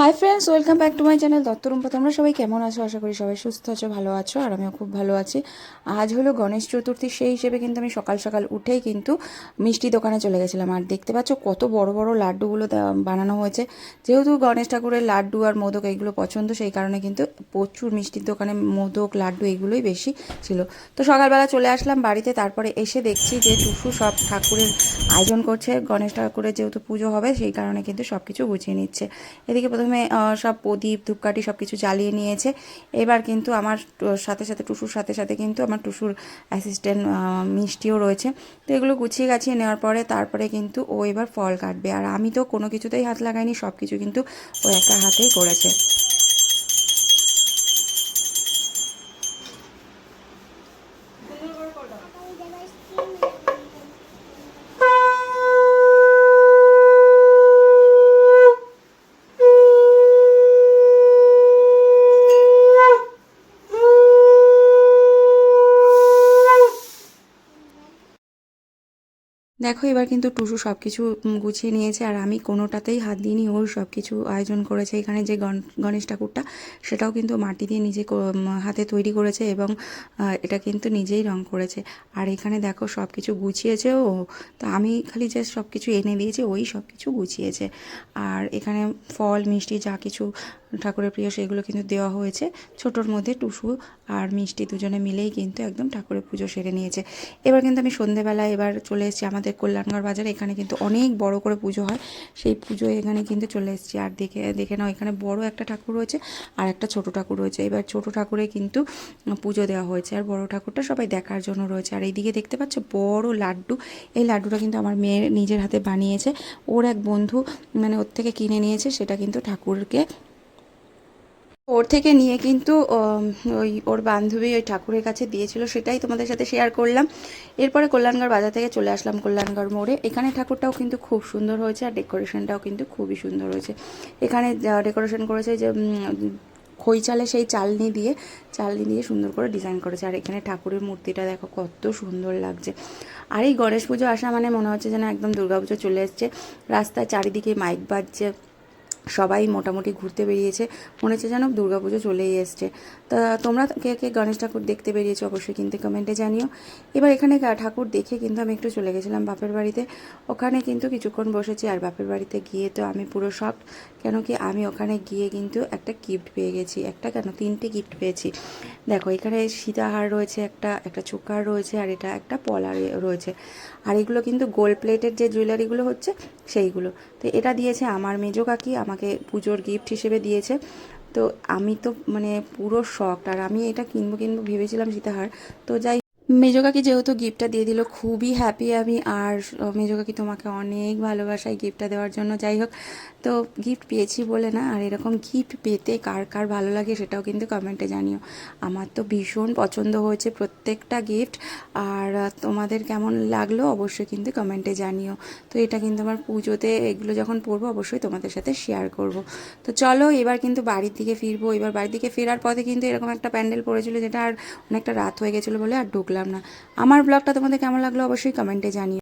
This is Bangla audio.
Hi friends welcome back to my channel Dutta Rumpa তোমরা সবাই কেমন আছো? আশা করি সবাই সুস্থ আছো, ভালো আছো, আর আমিও খুব ভালো আছি। আজ হলো গণেশ চতুর্থী, সেই হিসেবে কিন্তু আমি সকাল সকাল উঠেই কিন্তু মিষ্টি দোকানে চলে গেছিলাম। আর দেখতে পাচ্ছ কত বড় বড় লাড্ডুগুলো বানানো হয়েছে। যেহেতু গণেশ ঠাকুরের লাড্ডু আর মোদক এইগুলো পছন্দ, সেই কারণে কিন্তু প্রচুর মিষ্টির দোকানে মোদক, লাড্ডু এগুলোই বেশি ছিল। তো সকালবেলা চলে আসলাম বাড়িতে, তারপরে এসে দেখছি যে টুসু সব ঠাকুরের আয়োজন করছে। গণেশ ঠাকুরের যেহেতু পুজো হবে, সেই কারণে কিন্তু সব কিছু গুছিয়ে নিচ্ছে। এদিকে প্রথমে আহ, সব প্রদীপ ধূপকাঠি সব কিছু জ্বালিয়ে নিয়েছে। এবার কিন্তু আমার সাথে সাথে টুসুর সাথে সাথে কিন্তু আমার টুসুর অ্যাসিস্ট্যান্ট মিষ্টিও রয়েছে। তো এগুলো গুছিয়ে গাছিয়ে নেওয়ার পরে তারপরে কিন্তু ও এবার ফল কাটবে। আর আমি তো কোনো কিছুতেই হাত লাগাইনি সব কিছু কিন্তু ও একা হাতেই করেছে। দেখো, এবার কিন্তু টুসু সব কিছু গুছিয়ে নিয়েছে আর আমি কোনোটাতেই হাত দিইনি। ওর সব কিছু আয়োজন করেছে এখানে যে গণ- গণেশ ঠাকুরটা, সেটাও কিন্তু মাটি দিয়ে নিজে হাতে তৈরি করেছে এবং এটা কিন্তু নিজেই রং করেছে। আর এখানে দেখো সব কিছু গুছিয়েছে ও। তো আমি খালি জাস্ট সব কিছু এনে দিয়েছি, ওই সব কিছু গুছিয়েছে। আর এখানে ফল, মিষ্টি যা কিছু ঠাকুরের প্রিয় সেইগুলো কিন্তু দেওয়া হয়েছে। ছোটোর মধ্যে টুসু আর মিষ্টি দুজনে মিলেই কিন্তু একদম ঠাকুরের পুজো সেরে নিয়েছে। এবার কিন্তু আমি সন্ধেবেলা এবার চলে এসেছি আমাদের কল্যাণগড় বাজারে। এখানে কিন্তু অনেক বড় করে পুজো হয়। সেই পুজো এখানে কিন্তু চলে এসেছি। আর দেখে দেখে নাও, এখানে বড় একটা ঠাকুর রয়েছে আর একটা ছোট ঠাকুর রয়েছে। এবার ছোট ঠাকুরে কিন্তু পুজো দেওয়া হয়েছে। আর বড় ঠাকুরটা সবাই দেখার জন্য রয়েছে। আর এইদিকে দেখতে পাচ্ছ বড় লাড্ডু। এই লাড্ডুটা কিন্তু আমার মেয়ের নিজের হাতে বানিয়েছে। ওর এক বন্ধু মানে ওর থেকে কিনে নিয়েছে। সেটা কিন্তু ঠাকুরকে ওর থেকে নিয়ে কিন্তু ওই ওর বান্ধবী ওই ঠাকুরের কাছে দিয়েছিল সেটাই তোমাদের সাথে শেয়ার করলাম। এরপরে কল্যাণগড় বাজার থেকে চলে আসলাম কল্যাণগড় মোড়ে। এখানে ঠাকুরটাও কিন্তু খুব সুন্দর হয়েছে আর ডেকোরেশনটাও কিন্তু খুবই সুন্দর হয়েছে। এখানে ডেকোরেশন করেছে যে উম, খই চালে সেই চালনি দিয়ে চালনি দিয়ে সুন্দর করে ডিজাইন করেছে। আর এখানে ঠাকুরের মূর্তিটা দেখো কত সুন্দর লাগছে। আর এই গণেশ পুজো আসা মানে মনে হচ্ছে যেন একদম দুর্গাপুজো চলে এসছে। রাস্তায় চারিদিকে মাইক বাজছে। সবাই মোটামুটি ঘুরতে বেরিয়েছে। মনে হচ্ছে যেন দুর্গাপুজো চলেই এসছে। তা তোমরা কে কে গণেশ ঠাকুর দেখতে বেরিয়েছো অবশ্যই কিন্তু কমেন্টে জানিও। এবার এখানে ঠাকুর দেখে কিন্তু আমি একটু চলে গেছিলাম বাপের বাড়িতে। ওখানে কিন্তু কিছুক্ষণ বসেছি আর বাপের বাড়িতে গিয়ে তো আমি পুরো শখ কেন কি আমি ওখানে গিয়ে কিন্তু একটা গিফট পেয়ে গেছি। একটা কেন? তিনটে গিফট পেয়েছি। দেখো, এখানে সীতাহার রয়েছে একটা একটা চোকার রয়েছে আর এটা একটা পলা রয়েছে। আর এগুলো কিন্তু গোল্ড প্লেটের যে জুয়েলারিগুলো হচ্ছে, সেইগুলো। তো এটা দিয়েছে আমার মেজো কাকি আমাকে পুজোর গিফট হিসেবে দিয়েছে। তো আমি তো মানে পুরো শখ আর আমি এটা কিনবো কিনবো ভেবেছিলাম সীতাহার। তো যাই মেজো কাকি যেহেতু গিফটটা দিয়ে দিল, খুবই হ্যাপি আমি। আর মেজো কাকি তোমাকে অনেক ভালোবাসায় গিফটটা দেওয়ার জন্য। যাই হোক, তো গিফট পেয়েছি বলে না, আর এরকম গিফট পেতে কার কার ভালো লাগে সেটাও কিন্তু কমেন্টে জানিও। আমার তো ভীষণ পছন্দ হয়েছে প্রত্যেকটা গিফট আর তোমাদের কেমন লাগল অবশ্যই কিন্তু কমেন্টে জানিও। তো এটা কিন্তু আমার পুজোতে এগুলো যখন পড়ব অবশ্যই তোমাদের সাথে শেয়ার করব। তো চলো, এবার কিন্তু বাড়ির দিকে ফিরবো। এবার বাড়ির দিকে ফেরার পথে কিন্তু এরকম একটা প্যান্ডেল পড়েছিল যেটা আর অনেকটা রাত হয়ে গেছিল বলে আর ঢুকলাম না। আমার ব্লগটা তোমাদের কেমন লাগল অবশ্যই কমেন্টে জানিও।